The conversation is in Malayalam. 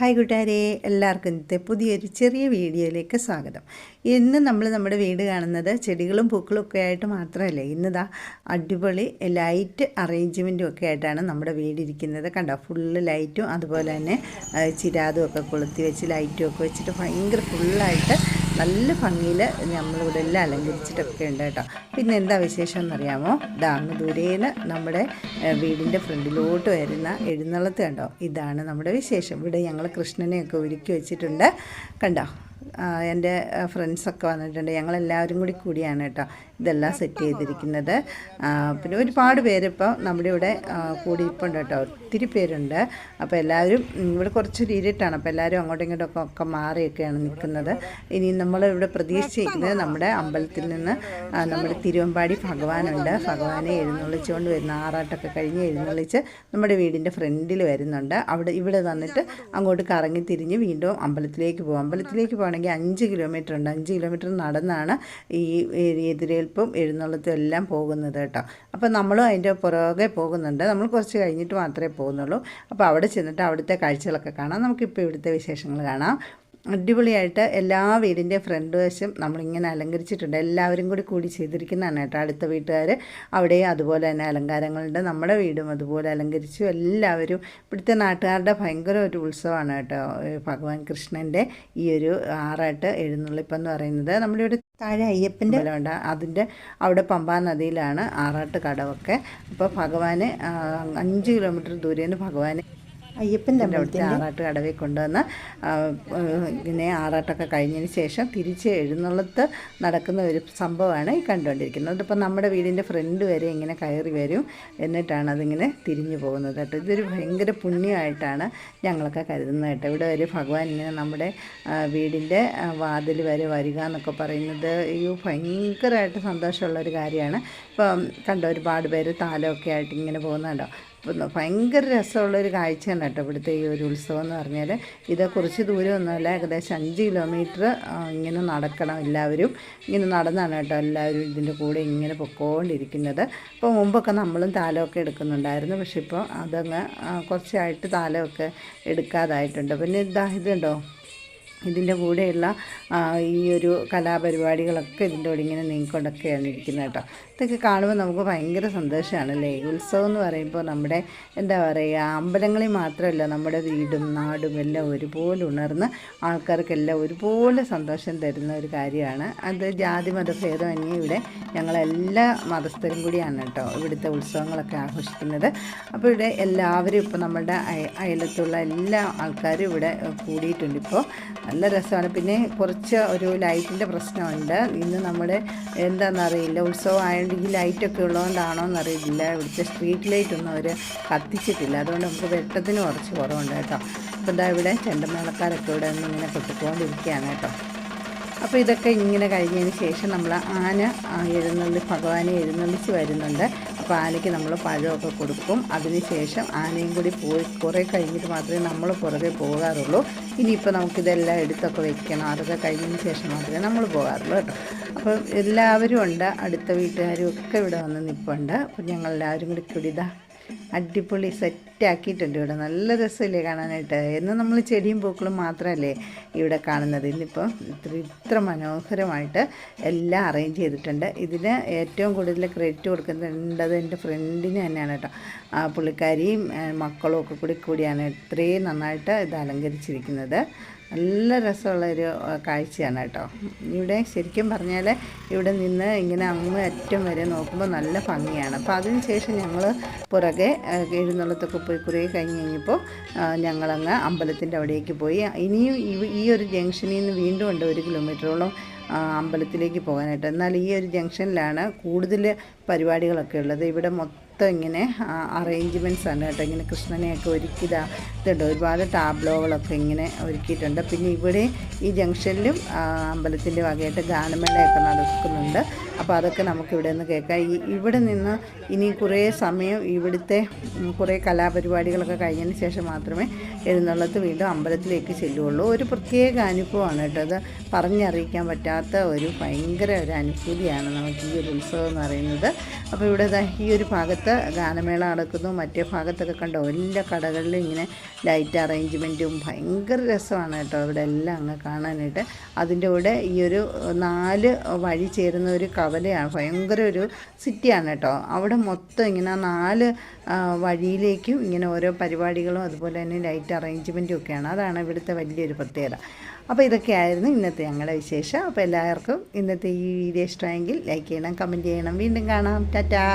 ഹായ് കൂട്ടുകാരെ എല്ലാവർക്കും ഇന്നത്തെ പുതിയൊരു ചെറിയ വീഡിയോയിലേക്ക് സ്വാഗതം. ഇന്ന് നമ്മൾ നമ്മുടെ വീട് കാണുന്നത് ചെടികളും പൂക്കളും ഒക്കെ ആയിട്ട് മാത്രമല്ല ഇന്നിതാ അടിപൊളി ലൈറ്റ് അറേഞ്ച്മെന്റും ഒക്കെ ആയിട്ടാണ് നമ്മുടെ വീടിരിക്കുന്നത് കണ്ടോ ഫുള്ള് ലൈറ്റും അതുപോലെ തന്നെ ചിരാതും ഒക്കെ കൊളുത്തി വെച്ച് ലൈറ്റും ഒക്കെ വെച്ചിട്ട് ഭയങ്കര ഫുള്ളായിട്ട് നല്ല ഭംഗിയിൽ നമ്മളിവിടെ എല്ലാം അലങ്കരിച്ചിട്ടൊക്കെ ഉണ്ട് കേട്ടോ പിന്നെ എന്താ വിശേഷം എന്നറിയാമോ ഇതാ ദൂരേന്ന് നമ്മുടെ വീടിന്റെ ഫ്രണ്ടിലോട്ട് വരുന്ന എഴുന്നള്ളത്ത് കണ്ടോ? ഇതാണ് നമ്മുടെ വിശേഷം. ഇവിടെ ഞങ്ങൾ കൃഷ്ണനെയൊക്കെ ഒരുക്കി വെച്ചിട്ടുണ്ട്. കണ്ടോ? എന്റെ ഫ്രണ്ട്സൊക്കെ വന്നിട്ടുണ്ട്. ഞങ്ങളെല്ലാവരും കൂടി കൂടിയാണ് കേട്ടോ. ഇതെല്ലാം സെറ്റ് ചെയ്തിരിക്കുന്നത്. പിന്നെ ഒരുപാട് പേരിപ്പോൾ നമ്മുടെ ഇവിടെ കൂടിയിപ്പുണ്ട് കേട്ടോ. ഒത്തിരി പേരുണ്ട്. അപ്പോൾ എല്ലാവരും ഇവിടെ കുറച്ചൊരു ഇരുട്ടാണ് അപ്പോൾ എല്ലാവരും അങ്ങോട്ടും ഇങ്ങോട്ടും ഒക്കെ മാറിയൊക്കെയാണ് നിൽക്കുന്നത്. ഇനി നമ്മൾ ഇവിടെ പ്രതീക്ഷിച്ചിരിക്കുന്നത് നമ്മുടെ അമ്പലത്തിൽ നിന്ന് നമ്മുടെ തിരുവമ്പാടി ഭഗവാനുണ്ട്. ഭഗവാനെ എഴുന്നള്ളിച്ചുകൊണ്ട് വരുന്ന ആറാട്ടൊക്കെ കഴിഞ്ഞ് എഴുന്നള്ളിച്ച് നമ്മുടെ വീടിന്റെ ഫ്രണ്ടിൽ വരുന്നുണ്ട്. അവിടെ ഇവിടെ വന്നിട്ട് അങ്ങോട്ട് കറങ്ങി തിരിഞ്ഞ് വീണ്ടും അമ്പലത്തിലേക്ക് പോകും അമ്പലത്തിലേക്ക് പോകണമെങ്കിൽ അഞ്ച് കിലോമീറ്റർ ഉണ്ട്. അഞ്ച് കിലോമീറ്റർ നടന്നാണ് ഈ ഈ എതിരേൽപ്പും എഴുന്നള്ളത്തും എല്ലാം പോകുന്നത് കേട്ടോ. അപ്പോൾ നമ്മളും അതിന്റെ പുറകെ പോകുന്നുണ്ട്. നമ്മൾ കുറച്ച് കഴിഞ്ഞിട്ട് മാത്രമേ പോകുന്നുള്ളൂ. അപ്പോൾ അവിടെ ചെന്നിട്ട് അവിടുത്തെ കാഴ്ചകളൊക്കെ കാണാം. നമുക്കിപ്പോൾ ഇവിടുത്തെ വിശേഷങ്ങൾ കാണാം. അടിപൊളിയായിട്ട് എല്ലാ വീടിന്റെ ഫ്രണ്ട് വശം നമ്മളിങ്ങനെ അലങ്കരിച്ചിട്ടുണ്ട്. എല്ലാവരും കൂടി കൂടി ചെയ്തിരിക്കുന്നതാണ് കേട്ടോ അടുത്ത വീട്ടുകാർ അവിടെ അതുപോലെ തന്നെ അലങ്കാരങ്ങളുണ്ട്. നമ്മുടെ വീടും അതുപോലെ അലങ്കരിച്ചു. എല്ലാവരും ഇവിടുത്തെ നാട്ടുകാരുടെ ഭയങ്കര ഒരു ഉത്സവമാണ് കേട്ടോ ഭഗവാൻ കൃഷ്ണന്റെ ഈ ഒരു ആറാട്ട് എഴുന്നള്ളിപ്പെന്ന് പറയുന്നത്. നമ്മുടെ ഇവിടെ താഴെ അയ്യപ്പന്റെ ബലമുണ്ട് അതിന്റെ അവിടെ പമ്പാ നദിയിലാണ് ആറാട്ട് കടവൊക്കെ. അപ്പോൾ ഭഗവാന് അഞ്ച് കിലോമീറ്റർ നിന്ന് ഭഗവാന് അയ്യപ്പന്റെ അവിടുത്തെ ആറാട്ട് കടവിൽ കൊണ്ടുവന്ന് ഇങ്ങനെ ആറാട്ടൊക്കെ കഴിഞ്ഞതിന് ശേഷം തിരിച്ച് എഴുന്നള്ളത്ത് നടക്കുന്ന ഒരു സംഭവമാണ് ഈ കണ്ടുകൊണ്ടിരിക്കുന്നത്. അതിപ്പോൾ നമ്മുടെ വീടിന്റെ ഫ്രണ്ട് വരെ ഇങ്ങനെ കയറി വരും എന്നിട്ടാണ് അതിങ്ങനെ തിരിഞ്ഞു പോകുന്നത് കേട്ടോ. ഇതൊരു ഭയങ്കര പുണ്യമായിട്ടാണ് ഞങ്ങളൊക്കെ കരുതുന്നത് കേട്ടോ. ഇവിടെ ഒരു ഭഗവാൻ ഇങ്ങനെ നമ്മുടെ വീടിന്റെ വാതിൽ വരെ വരിക എന്നൊക്കെ പറയുന്നത് അയ്യോ ഭയങ്കരമായിട്ട് സന്തോഷമുള്ള ഒരു കാര്യമാണ്. ഇപ്പം കണ്ടോ ഒരുപാട് പേര് താലമൊക്കെ ആയിട്ട് ഇങ്ങനെ പോകുന്നുണ്ടോ? ഭയങ്കര രസമുള്ളൊരു കാഴ്ചയാണ് കേട്ടോ ഇവിടുത്തെ ഈ ഒരു ഉത്സവം എന്ന് പറഞ്ഞാൽ ഇത് കുറച്ച് ദൂരമൊന്നുമല്ല ഏകദേശം അഞ്ച് കിലോമീറ്റർ ഇങ്ങനെ നടക്കണം എല്ലാവരും. ഇങ്ങനെ നടന്നാണ് കേട്ടോ എല്ലാവരും ഇതിന്റെ കൂടെ ഇങ്ങനെ പൊക്കോണ്ടിരിക്കുന്നത്. അപ്പോൾ മുമ്പൊക്കെ നമ്മളും താലമൊക്കെ എടുക്കുന്നുണ്ടായിരുന്നു. പക്ഷെ ഇപ്പോൾ അതങ്ങ് കുറച്ചായിട്ട് താലമൊക്കെ എടുക്കാതായിട്ടുണ്ട്. പിന്നെ ഇതാ ഇതുണ്ടോ? ഇതിന്റെ കൂടെയുള്ള ഈ ഒരു കലാപരിപാടികളൊക്കെ ഇതിന്റെ കൂടെ ഇങ്ങനെ നീങ്ങിക്കൊണ്ടൊക്കെയാണ് ഇരിക്കുന്നത് കേട്ടോ. ഇതൊക്കെ കാണുമ്പോൾ നമുക്ക് ഭയങ്കര സന്തോഷമാണല്ലേ? ഉത്സവം എന്ന് പറയുമ്പോൾ നമ്മുടെ എന്താ പറയുക അമ്പലങ്ങളിൽ മാത്രമല്ല നമ്മുടെ വീടും നാടും എല്ലാം ഒരുപോലെ ഉണർന്ന് ആൾക്കാർക്കെല്ലാം ഒരുപോലെ സന്തോഷം തരുന്ന ഒരു കാര്യമാണ്. അത് ജാതി മതഭേദമന്യേ ഇവിടെ ഞങ്ങളെല്ലാ മതസ്ഥരും കൂടിയാണ് കേട്ടോ ഇവിടുത്തെ ഉത്സവങ്ങളൊക്കെ ആഘോഷിക്കുന്നത്. അപ്പോൾ ഇവിടെ എല്ലാവരും ഇപ്പോൾ നമ്മുടെ അയ- അയലത്തുള്ള എല്ലാ ആൾക്കാരും ഇവിടെ കൂടിയിട്ടുണ്ട് ഇപ്പോൾ. നല്ല രസമാണ്. പിന്നെ കുറച്ച് ഒരു ലൈറ്റിന്റെ പ്രശ്നമുണ്ട്. ഇന്ന് നമ്മുടെ എന്താണെന്നറിയില്ല ഉത്സവം ആയതുകൊണ്ട് ഈ ലൈറ്റൊക്കെ ഉള്ളതുകൊണ്ടാണോ എന്നറിയില്ല ഇവിടുത്തെ സ്ട്രീറ്റ് ലൈറ്റ് ഒന്നും അവർ കത്തിച്ചിട്ടില്ല. അതുകൊണ്ട് നമുക്ക് വെട്ടത്തിന് കുറച്ച് കുറവുണ്ട് കേട്ടോ. അപ്പോൾ എന്താ ഇവിടെ ചെണ്ടമേളക്കാരൊക്കെ ഇവിടെ നിന്ന് ഇങ്ങനെ കൊട്ടിക്കൊണ്ടിരിക്കുകയാണ് കേട്ടോ. അപ്പോൾ ഇതൊക്കെ ഇങ്ങനെ കഴിഞ്ഞതിന് ശേഷം നമ്മൾ ആന എഴുന്നള്ളി ഭഗവാനെ എഴുന്നള്ളിച്ച് വരുന്നുണ്ട്. ആനയ്ക്ക് നമ്മൾ പഴമൊക്കെ കൊടുക്കും. അതിനുശേഷം ആനയും കൂടി പോയി കുറേ കഴിഞ്ഞിട്ട് മാത്രമേ നമ്മൾ പുറകെ പോകാറുള്ളൂ. ഇനിയിപ്പോൾ നമുക്കിതെല്ലാം എടുത്തൊക്കെ വെക്കണം. അതൊക്കെ കഴിഞ്ഞതിന് ശേഷം മാത്രമേ നമ്മൾ പോകാറുള്ളൂ കേട്ടോ. അപ്പോൾ എല്ലാവരും ഉണ്ട്. അടുത്ത വീട്ടുകാരും ഒക്കെ ഇവിടെ വന്ന് നിൽപ്പുണ്ട് അപ്പോൾ ഞങ്ങൾ എല്ലാവരും കൂടി കൂടി ഇതാ അടിപൊളി സെറ്റാക്കിയിട്ടുണ്ട് ഇവിടെ. നല്ല രസമില്ലേ കാണാനായിട്ട്. എന്നും നമ്മൾ ചെടിയും പൂക്കളും മാത്രമല്ലേ ഇവിടെ കാണുന്നത്. ഇന്നിപ്പോൾ ഇത്ര ഇത്ര മനോഹരമായിട്ട് എല്ലാം അറേഞ്ച് ചെയ്തിട്ടുണ്ട്. ഇതിന് ഏറ്റവും കൂടുതൽ ക്രെഡിറ്റ് കൊടുക്കുന്നുണ്ടത് എന്റെ ഫ്രണ്ടിന് തന്നെയാണ് കേട്ടോ. ആ പുള്ളിക്കാരിയും മക്കളും ഒക്കെ കൂടി കൂടിയാണ് ഇത്രയും നന്നായിട്ട് ഇത് അലങ്കരിച്ചിരിക്കുന്നത്. നല്ല രസമുള്ളൊരു കാഴ്ചയാണ് കേട്ടോ. ഇവിടെ ശരിക്കും പറഞ്ഞാൽ ഇവിടെ നിന്ന് ഇങ്ങനെ അങ്ങ് അറ്റം വരെ നോക്കുമ്പോൾ നല്ല ഭംഗിയാണ്. അപ്പോൾ അതിന് ശേഷം ഞങ്ങൾ പുറകെ എഴുന്നള്ളത്തൊക്കെ പോയി കുറേ കഴിഞ്ഞ് കഴിഞ്ഞപ്പോൾ ഞങ്ങളങ്ങ് അമ്പലത്തിന്റെ അവിടേക്ക് പോയി. ഇനിയും ഈ- ഒരു ജംഗ്ഷനിൽ നിന്ന് വീണ്ടും ഉണ്ട് ഒരു കിലോമീറ്ററോളം അമ്പലത്തിലേക്ക് പോകാനായിട്ട്. എന്നാൽ ഈ ഒരു ജംഗ്ഷനിലാണ് കൂടുതൽ പരിപാടികളൊക്കെ ഉള്ളത്. ഇവിടെ മൊത്തം ഇങ്ങനെ അറേഞ്ച്മെന്റ്സ് ആണ് കേട്ടോ. ഇങ്ങനെ കൃഷ്ണനെയൊക്കെ ഒരുക്കിയതാ ഇതുണ്ട്? ഒരുപാട് ടാബ്ലോകളൊക്കെ ഇങ്ങനെ ഒരുക്കിയിട്ടുണ്ട്. പിന്നെ ഇവിടെ ഈ ജംഗ്ഷനിലും അമ്പലത്തിന്റെ വകയായിട്ട് ഗാനമേളയൊക്കെ നടക്കുന്നുണ്ട്. അപ്പോൾ അതൊക്കെ നമുക്ക് ഇവിടെ നിന്ന് കേൾക്കാം. ഈ ഇവിടെ നിന്ന് ഇനി കുറേ സമയം ഇവിടുത്തെ കുറേ കലാപരിപാടികളൊക്കെ കഴിഞ്ഞതിന് ശേഷം മാത്രമേ എഴുന്നള്ളത്ത് വീണ്ടും അമ്പലത്തിലേക്ക് ചെല്ലുകയുള്ളൂ. ഒരു പ്രത്യേക അനുഭവമാണ് കേട്ടോ അത്. പറഞ്ഞറിയിക്കാൻ പറ്റാത്ത ഒരു ഭയങ്കര ഒരു അനുഭൂതിയാണ് നമുക്ക് ഈ ഒരു ഉത്സവം എന്ന് പറയുന്നത്. അപ്പോൾ ഇവിടെ ഈ ഒരു ഭാഗത്ത് ഗാനമേള നടക്കുന്നു. മറ്റേ ഭാഗത്തൊക്കെ കണ്ടോ എല്ലാ കടകളിലും ഇങ്ങനെ ലൈറ്റ് അറേഞ്ച്മെന്റും ഭയങ്കര രസമാണ് കേട്ടോ ഇവിടെ എല്ലാം അങ്ങ് കാണാനായിട്ട്. അതിന്റെ കൂടെ ഈ ഒരു നാല് വഴി ചേരുന്ന ഒരു കവലയാണ്. ഭയങ്കര ഒരു സിറ്റിയാണ് കേട്ടോ. അവിടെ മൊത്തം ഇങ്ങനെ നാല് വഴിയിലേക്കും ഇങ്ങനെ ഓരോ പരിപാടികളും അതുപോലെ തന്നെ ലൈറ്റ് അറേഞ്ച്മെന്റും ഒക്കെയാണ്. അതാണ് ഇവിടുത്തെ വലിയൊരു പ്രത്യേകത. അപ്പോൾ ഇതൊക്കെയായിരുന്നു ഇന്നത്തെ ഞങ്ങളുടെ വിശേഷം. അപ്പോൾ എല്ലാവർക്കും ഇന്നത്തെ ഈ വീഡിയോ ഇഷ്ടമായെങ്കിൽ ലൈക്ക് ചെയ്യണം കമന്റ് ചെയ്യണം. വീണ്ടും കാണാം. ടാറ്റാ.